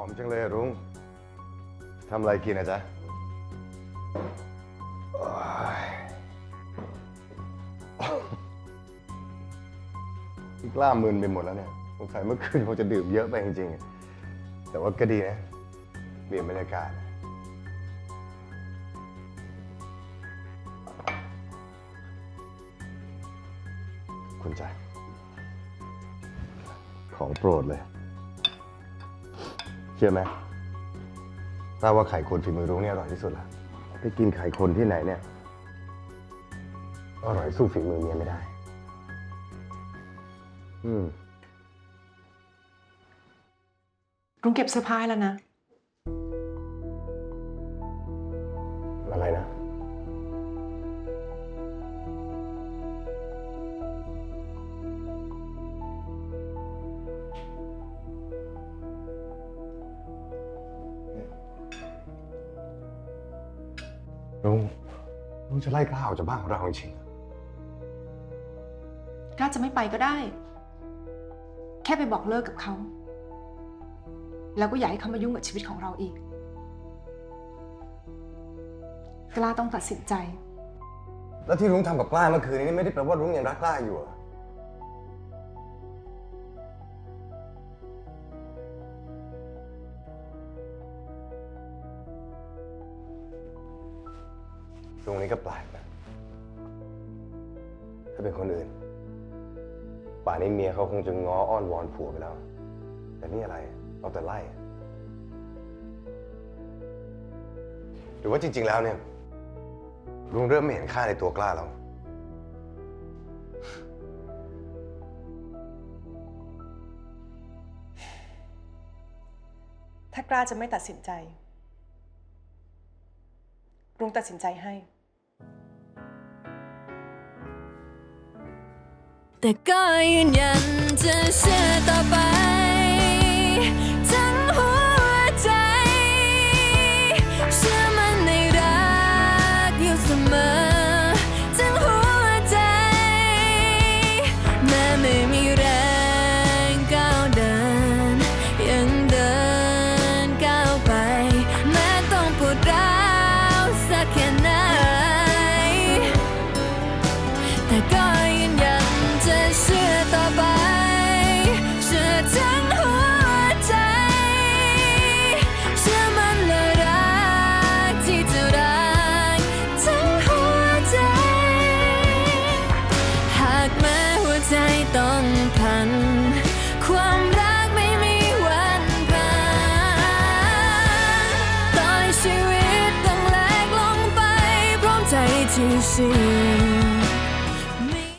อมจังเลยอะรุ้งทำอะไรกินนะจ๊ะโอ๊ยอีกล้ามมึนไปหมดแล้วเนี่ยสงสัยเมื่อคืนคงจะดื่มเยอะไปจริงๆ แต่ว่าก็ดีนะ เปลี่ยนบรรยากาศ คุณจ๊ะของโปรดเลย เชื่อไหมทราบว่าไข่คนฝีมือรุ้งเนี่ยอร่อยที่สุดละไปกินไข่คนที่ไหนเนี่ย อร่อยสู้ฝีมือเมียไม่ได้ อืม รุ้งเก็บเสื้อผ้าแล้วนะ ลุงลุงจะไล่กล้าออกจากบ้านของเราจริงๆเหรอกล้าจะไม่ไปก็ได้ แค่ไปบอกเลิกกับเขา แล้วก็อย่าให้เขามายุ่งกับชีวิตของเราอีก กล้าต้องตัดสินใจ แล้วที่ลุงทำกับกล้าเมื่อคืนนี้ไม่ได้แปลว่าลุงยังรักกล้าอยู่เหรอ ตรงนี้ก็แปลกนะ ถ้าเป็นคนอื่น ป่านนี้เมียเขาคงจะง้ออ้อนวอนผัวไปแล้ว แต่นี่อะไรเอาแต่ไล่ หรือว่าจริง ๆ แล้วเนี่ยลุงเริ่มไม่เห็นค่าในตัวกล้าแล้วถ้ากล้าจะไม่ตัดสินใจ รุงตัดสินใจให้ แต่ก็ยืนยันจะเชื่อต่อไป ให้